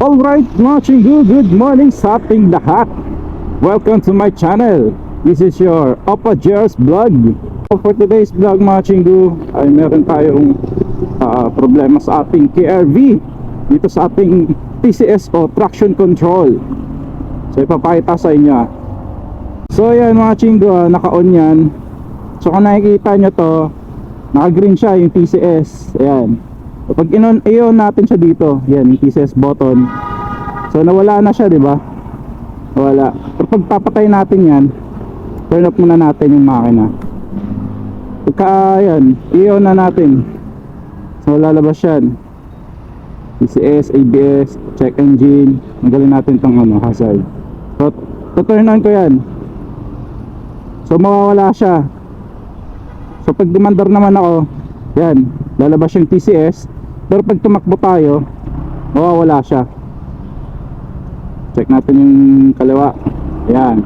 Alright, watching good, good morning sa ating lahat. Welcome to my channel. This is your Opa Jers vlog. For today's vlog, watching go, ay meron tayong ah, problema sa ating KRV dito sa ating TCS o traction control. So ipapakita sa inyo. So ayan mga chingo, ah, naka-on yan. So kung nakikita nyo to, naka-green siya yung TCS. Ayan. Pag inon i-on natin siya dito, yan TCS button. So nawala na siya, 'di ba? Wala. Pero pag papatay natin 'yan, turn off muna natin yung makina. Pagka yan, i-on na natin. So lalabas yan. TCS, ABS, check engine. Magaling natin tong ano, hazard. So, to turn on ko yan. So mawawala siya. So pag demandar naman ako, yan, lalabas yung TCS. Pero pag tumakbo tayo, mawawala siya. Check natin yung kaliwa. Yan.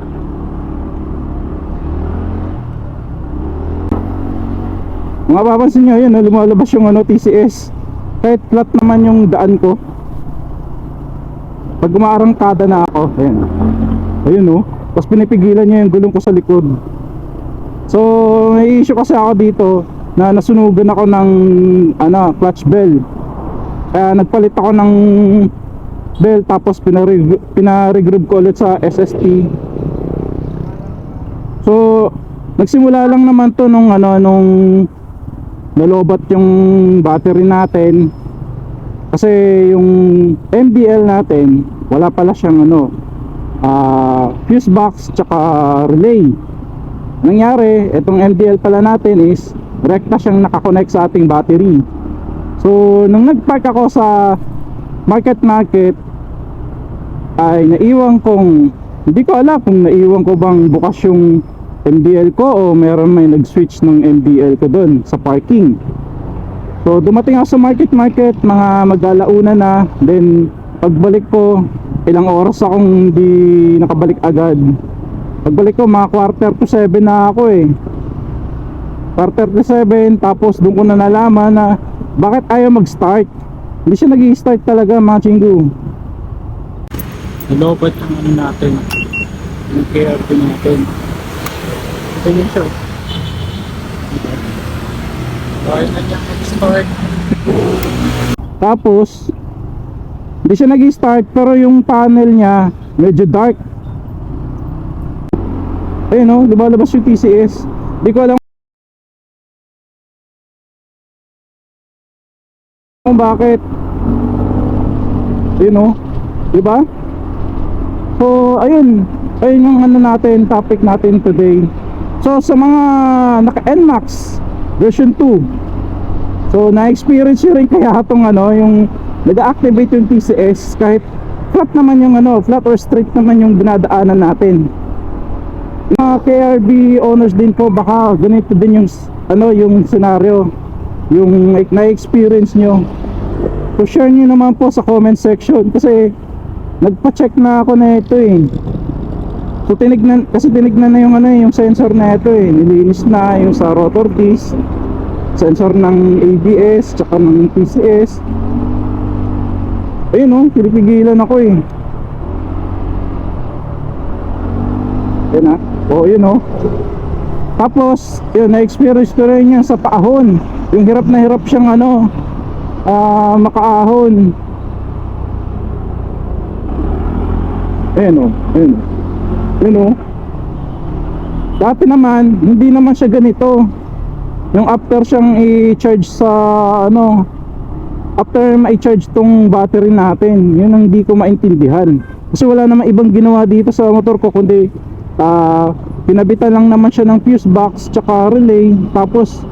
Mga papansin nyo, yun, lumalabas yung ano, TCS. Kahit flat naman yung daan ko. Pag umaarangkada na ako, ayan. Ayun oh. Tapos pinipigilan niya yung gulong ko sa likod. So, may issue kasi ako dito na nasunugan ako ng ano, clutch bell. Kaya nagpalit ako ng bell tapos pinareg pinaregrab ko ulit sa SST. So, nagsimula lang naman to nung ano nung nalobat yung battery natin. Kasi yung MBL natin, wala pala siyang ano, ah, fuse box tsaka relay nangyari, itong MDL pala natin is rekta siyang nakakonect sa ating battery. So, nung nagpark ako sa market market ay naiwan kong hindi ko alam kung naiwan ko bang bukas yung MDL ko o meron may nag-switch ng MDL ko doon sa parking. So, dumating ako sa market market, mga mag-alauna na, then pagbalik ko, ilang oras akong hindi nakabalik agad. Pagbalik ko mga quarter to 7 na ako eh Quarter to 7 tapos doon ko na nalaman na Bakit ayaw mag-start? Hindi siya nag start talaga mga chinggo Nalobat yung ano natin. Yung KRP natin. Ito yun siya Ayaw na niya mag-start Tapos Hindi siya nag-start pero yung panel niya Medyo dark. Ayun no, lumalabas yung TCS. Di ko alam kung bakit. Ayun no, di ba? So, ayun. Ayun yung ano natin, topic natin today. So, sa mga naka-NMAX version 2. So, na-experience nyo rin kaya itong ano, yung nag-activate yung TCS kahit flat naman yung ano, flat or straight naman yung dinadaanan natin mga KRB owners din po baka ganito din yung ano yung scenario yung na-experience nyo. So share nyo naman po sa comment section kasi nagpa-check na ako na ito eh. So tinignan kasi tinignan na yung ano eh, yung sensor na ito eh. Nilinis na yung sa rotor disc sensor ng ABS tsaka ng PCS ayun oh pinipigilan ako eh. Yan ah. Oo, yun oh. Tapos, yun, na-experience ko rin yan sa paahon. Yung hirap na hirap siyang ano, ah, makaahon. Ayan oh, ayan oh. Yun oh. Dati naman, hindi naman siya ganito. Yung after siyang i-charge sa ano, after ma-charge tong battery natin, yun ang hindi ko maintindihan. Kasi wala namang ibang ginawa dito sa motor ko kundi ah pinabitan lang naman siya ng fuse box tsaka relay. Tapos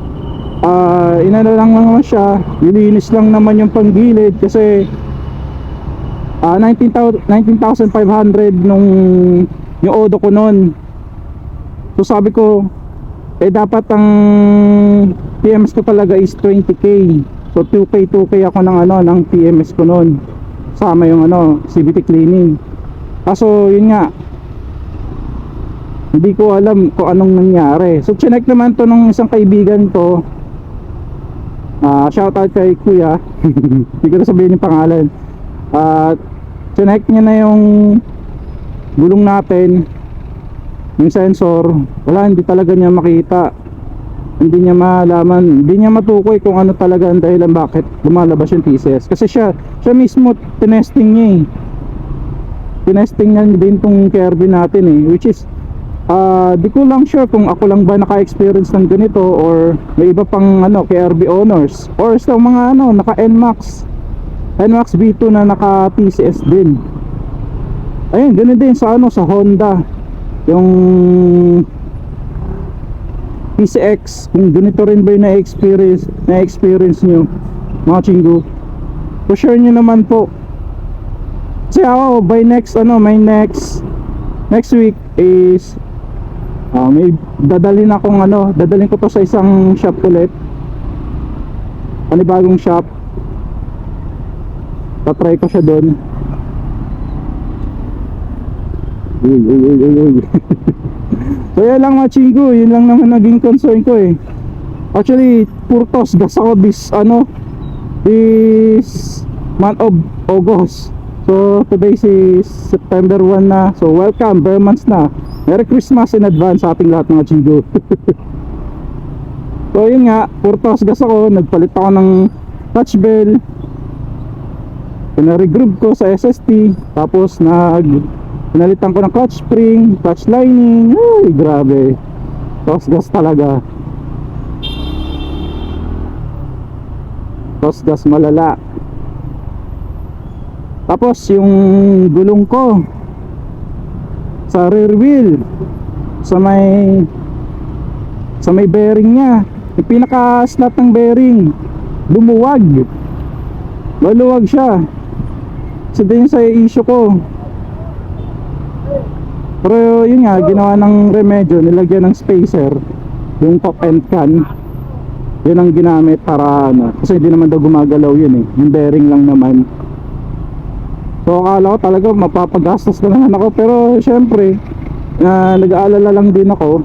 ah inano lang naman siya. Nilinis lang naman yung panggilid kasi ah 19,000 19,500 nung yung odo ko noon so sabi ko eh dapat ang PMS ko talaga is 20k so 2k 2k ako ng ano ng PMS ko noon sama yung ano CVT cleaning. Kaso yun nga hindi ko alam kung anong nangyari so chinek naman to nung isang kaibigan ko Ah, shout out kay kuya hindi ko sabihin yung pangalan at Connect niya na yung gulong natin, yung sensor, wala, hindi talaga niya makita. Hindi niya malaman, hindi niya matukoy kung ano talaga ang dahilan bakit lumalabas yung TCS. Kasi siya, siya mismo tinesting niya eh. Tinesting niya din tong Kirby natin eh, which is Ah, di ko lang sure kung ako lang ba naka-experience ng ganito or may iba pang ano KRB owners or sa mga ano naka NMAX NMAX V2 na naka TCS din. Ayun, ganun din sa ano sa Honda. Yung PCX, kung ganito rin ba yung na-experience, na-experience nyo mga chinggo. So share nyo naman po. Kasi ako, by next, ano, my next next week is ah, may dadalhin akong ano, dadalhin ko to sa isang shop ulit. Panibagong shop. Tatry ko siya doon. Uy, uy, uy, uy, uy. so yan lang mga chingo, yun lang naman naging concern ko eh. Actually, purtos gas ako this, ano, this month of August. So today is September 1 na. So welcome, bare months na. Merry Christmas in advance sa ating lahat mga chingo. so yun nga, purtos gas ako, nagpalit ako ng touch bell. Pinaregroove ko sa SST, tapos nag pinalitan ko ng clutch spring, clutch lining. Ay, grabe. Tos gas talaga. Tos gas malala. Tapos yung gulong ko sa rear wheel sa may sa may bearing niya. Yung pinaka slot ng bearing lumuwag. Maluwag siya. So din sa issue ko. Pero yun nga ginawa ng remedyo nilagyan ng spacer yung top end can. Yun ang ginamit para ano kasi hindi naman daw gumagalaw yun eh. Yung bearing lang naman So akala ko talaga mapapagastos na naman ako. Pero syempre na nag-aalala lang din ako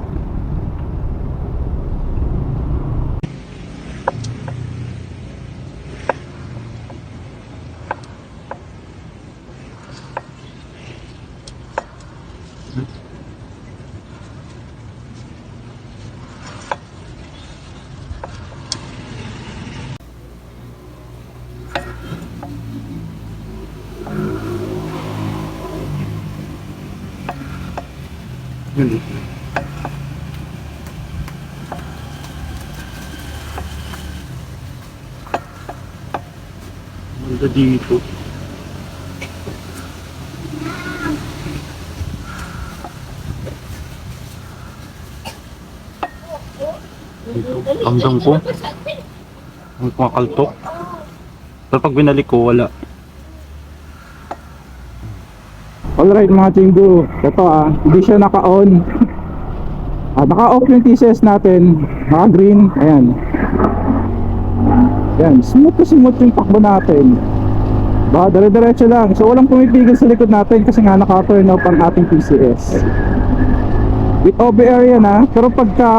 Yun. Ganda dito. Dito. Ramdam ko. Ang kumakaltok. Pero pag binalik ko, wala. Alright mga chinggo Ito ah Hindi siya naka-on. Ah, Naka-off yung TCS natin. Naka-green Ayan. Ayan Smooth to smooth yung takbo natin. Baka dire-diretso lang. So walang pumipigil sa likod natin Kasi nga naka-turn off ang ating TCS With OBR yan ah Pero pagka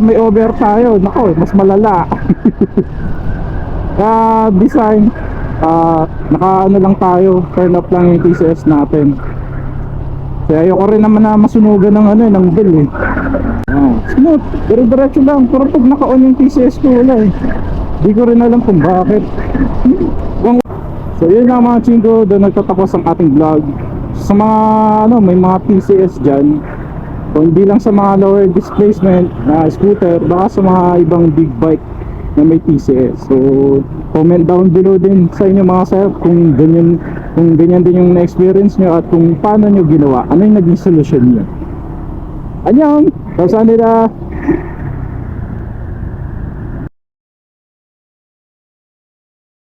may OBR tayo Nako mas malala. Kaya design ah naka ano lang tayo Turn off lang yung TCS natin kaya ayoko rin naman na masunugan ng ano eh, ng bill eh. Smooth, pero diretso lang. Pero pag naka-on yung TCS ko wala eh. Di ko rin alam kung bakit. Kung- So yun nga mga chingo, doon nagtatapos ang ating vlog. Sa mga ano, may mga TCS dyan. So hindi lang sa mga lower displacement na scooter, baka sa mga ibang big bike na may TCS. So comment down below din sa inyo mga sir kung ganyan kung ganyan din yung na-experience nyo at kung paano nyo ginawa. Ano yung naging solusyon nyo. Anyong! Kamsahamnida!